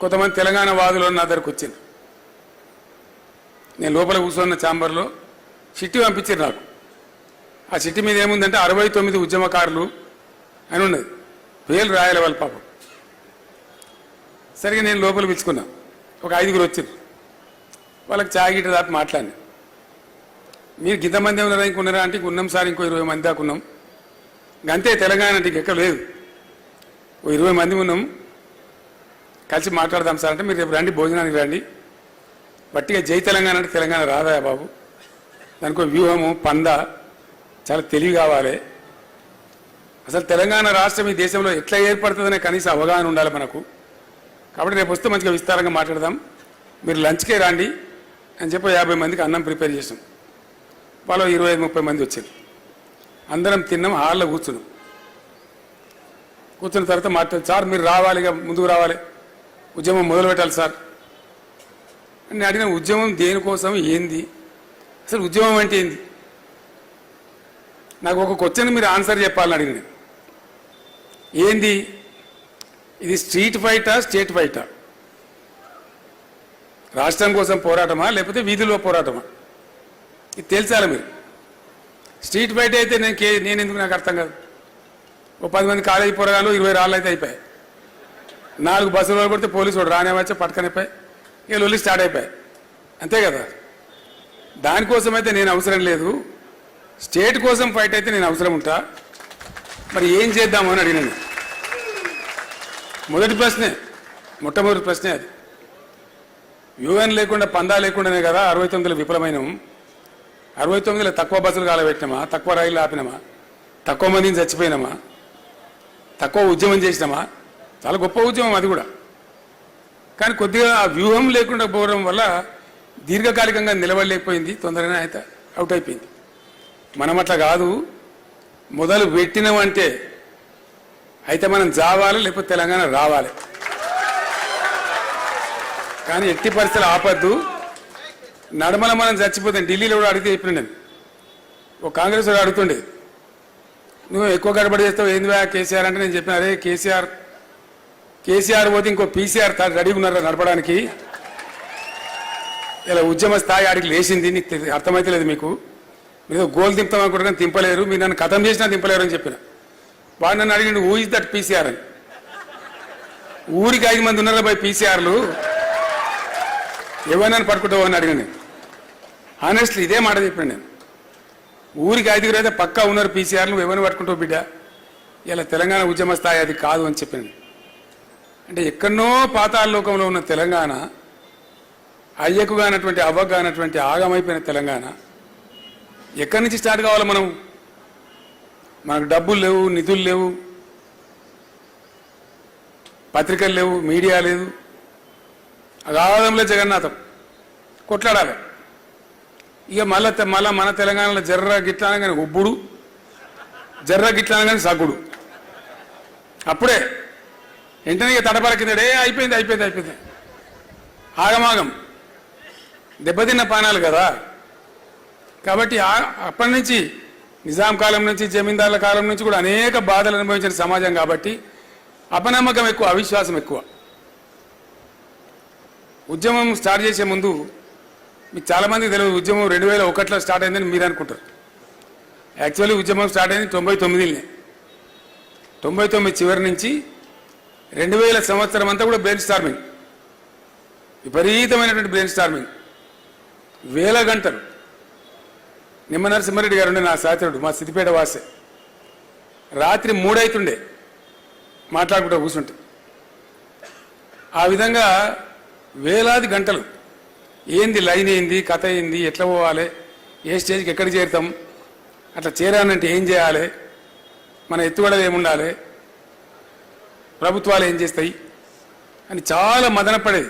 కొంతమంది తెలంగాణ వాదులు నా దగ్గరకు వచ్చింది. నేను లోపల కూర్చున్న ఛాంబర్లో చిట్టి పంపించారు నాకు. ఆ చిట్టి మీద ఏముందంటే అరవై తొమ్మిది ఉద్యమకారులు అని ఉన్నది. పేర్లు రాయాలి వాళ్ళ పాపం. సరిగా నేను లోపల పిలుచుకున్నా. ఒక ఐదుగురు వచ్చారు వాళ్ళకి చాయ్ గిట్ట దాటి మాట్లాడినా. మీరు గింతమంది ఉన్నారా ఇంకున్నారా అంటే ఉన్నాం సార్ ఇంకో ఇరవై మంది దాకా ఉన్నాం. అంతే తెలంగాణ అంటే ఇంకెక్కడ లేదు. ఓ ఇరవై మంది ఉన్నాం. కలిసి మాట్లాడదాం సార్ అంటే మీరు రేపు రండి భోజనానికి రండి. బట్టిగా జై తెలంగాణ అంటే తెలంగాణ రాదా బాబు? దానికి వ్యూహము పంద చాలా తెలివి కావాలి. అసలు తెలంగాణ రాష్ట్రం ఈ దేశంలో ఎట్లా ఏర్పడుతుందనే కనీస అవగాహన ఉండాలి మనకు. కాబట్టి రేపు వస్తే మంచిగా విస్తారంగా మాట్లాడదాం. మీరు లంచ్కే రండి. అని చెప్పి యాభై మందికి అన్నం ప్రిపేర్ చేసాం. వాళ్ళు ఇరవై ఐదు ముప్పై మంది వచ్చారు. అందరం తిన్నాం హాల్లో కూర్చున్నాం. కూర్చున్న తర్వాత మాట్లాడు సార్ మీరు రావాలి ఇక ముందుకు రావాలి. ఉద్యమం మొదలు పెట్టాలి సార్. నేను అడిగిన ఉద్యమం దేనికోసం ఏంది? అసలు ఉద్యమం అంటే ఏంది? నాకు ఒక క్వశ్చన్ మీరు ఆన్సర్ చెప్పాలని అడిగింది. ఏంది? ఇది స్ట్రీట్ ఫైటా స్టేట్ ఫైటా రాష్ట్రం కోసం పోరాటమా లేకపోతే వీధిలో పోరాటమా? ఇది తెలిసాలి మీరు. స్ట్రీట్ ఫైట్ అయితే నేను నేను ఎందుకు నాకు అర్థం కాదు? ఓ పది మంది కాలేజీ పోరాగాలు ఇరవై రాళ్ళు అయితే అయిపోయాయి. నాలుగు బస్సులు వాళ్ళు కొడితే పోలీసు వాడు రానే పట్టుకనిపోయి ఇక లొల్లి స్టార్ట్ అయిపోయాయి అంతే కదా? దానికోసం అయితే నేను అవసరం లేదు. స్టేట్ కోసం ఫైట్ అయితే నేను అవసరం ఉంటా. మరి ఏం చేద్దాము అని అడిగినాను. మొదటి ప్రశ్నే మొట్టమొదటి ప్రశ్నే అది. యుఎన్ లేకుండా పందా లేకుండానే కదా అరవై తొమ్మిదిలో విఫలమైనం. అరవై తొమ్మిదిలో తక్కువ బస్సులు కాలబెట్టినామా? తక్కువ రైళ్ళు ఆపినామా? తక్కువ మందిని చచ్చిపోయినామా? తక్కువ ఉద్యమం చేసినామా? చాలా గొప్ప ఉద్యమం అది కూడా. కానీ కొద్దిగా ఆ వ్యూహం లేకుండా పోవడం వల్ల దీర్ఘకాలికంగా నిలబడలేకపోయింది తొందరగానే అయితే అవుట్ అయిపోయింది. మనం అట్లా కాదు మొదలు పెట్టినామంటే అయితే మనం జావాలి లేకపోతే తెలంగాణ రావాలి. కానీ ఎట్టి పరిస్థితులు ఆపద్దు. నడమల మనం చచ్చిపోతాం ఢిల్లీలో కూడా అడిగితే చెప్పిన నేను. ఒక కాంగ్రెస్ వాడు అడుగుతుండే నువ్వు ఎక్కువ గడబడి చేస్తావు ఏంది కేసీఆర్? అంటే నేను చెప్పిన అరే కేసీఆర్ కేసీఆర్ పోతే ఇంకో పీసీఆర్ రెడీ ఉన్నారా నడపడానికి. ఇలా ఉద్యమ స్థాయి ఆడికి లేచింది నీకు అర్థమైతలేదు అర్థమైతే లేదు మీకు. మీరు గోల్ దింపుతాం అనుకుంటున్నా దింపలేరు మీరు నన్ను కథం చేసినా దింపలేరు అని చెప్పిన. వాడు నన్ను అడిగిండు హూ ఇస్ దట్ పీసీఆర్ అని? ఊరికి ఐదు మంది ఉన్నారా బై పీసీఆర్లు ఎవరినని పట్టుకుంటావు అని అడిగాను నేను. ఇదే మాట చెప్పాను నేను. ఊరికి ఐదుగురు అయితే పక్కా ఉన్నారు పీసీఆర్లు ఎవరిని పట్టుకుంటావు బిడ్డ? ఇలా తెలంగాణ ఉద్యమ స్థాయి అది కాదు అని చెప్పాను అంటే ఎక్కడో పాతాళలోకంలో ఉన్న తెలంగాణ అయ్యకుగానటువంటి అవ్వగానటువంటి ఆగమైపోయిన తెలంగాణ ఎక్కడి నుంచి స్టార్ట్ కావాలి మనం? మనకు డబ్బులు లేవు నిధులు లేవు పత్రికలు లేవు మీడియా లేదు. అగాధంలో జగన్నాథం. కొట్లాడాలి. ఇక మళ్ళా మళ్ళీ మళ్ళా మన తెలంగాణలో జర్ర గిట్లా అనగానే ఉబ్బుడు. జర్ర గిట్లా అనగానే సగ్గుడు. అప్పుడే వెంటనే ఇక అయిపోయింది అయిపోయింది అయిపోయింది. ఆగమాగం. దెబ్బతిన్న పానాలు కదా. కాబట్టి అప్పటి నుంచి నిజాం కాలం నుంచి జమీందారుల కాలం నుంచి కూడా అనేక బాధలు అనుభవించిన సమాజం కాబట్టి అపనమ్మకం ఎక్కువ అవిశ్వాసం ఎక్కువ. ఉద్యమం స్టార్ట్ చేసే ముందు మీకు చాలామంది తెలియదు ఉద్యమం రెండు వేల ఒకటిలో స్టార్ట్ అయిందని మీరు అనుకుంటారు. యాక్చువల్లీ ఉద్యమం స్టార్ట్ అయింది తొంభై తొమ్మిదిలోనే. తొంభై తొమ్మిది చివరి నుంచి రెండు వేల సంవత్సరం అంతా కూడా బ్రెయిన్ స్టార్మింగ్. విపరీతమైనటువంటి బ్రెయిన్ స్టార్మింగ్. వేల గంటలు. నిమ్మ నరసింహారెడ్డి గారు ఉండే నా సహచరుడు మా సిద్దిపేట వాసే. రాత్రి మూడైతుండే. మాట్లాడుకుంటూ కూర్చుంటే. ఆ విధంగా వేలాది గంటలు. ఏంది లైన్ ఏంది కథ ఏంది ఎట్లా పోవాలి ఏ స్టేజ్కి ఎక్కడికి చేరుతాం అట్లా చేరానంటే ఏం చేయాలి మన ఎత్తుగడలు ఏముండాలి ప్రభుత్వాలు ఏం చేస్తాయి? అని చాలా మదనపడేది.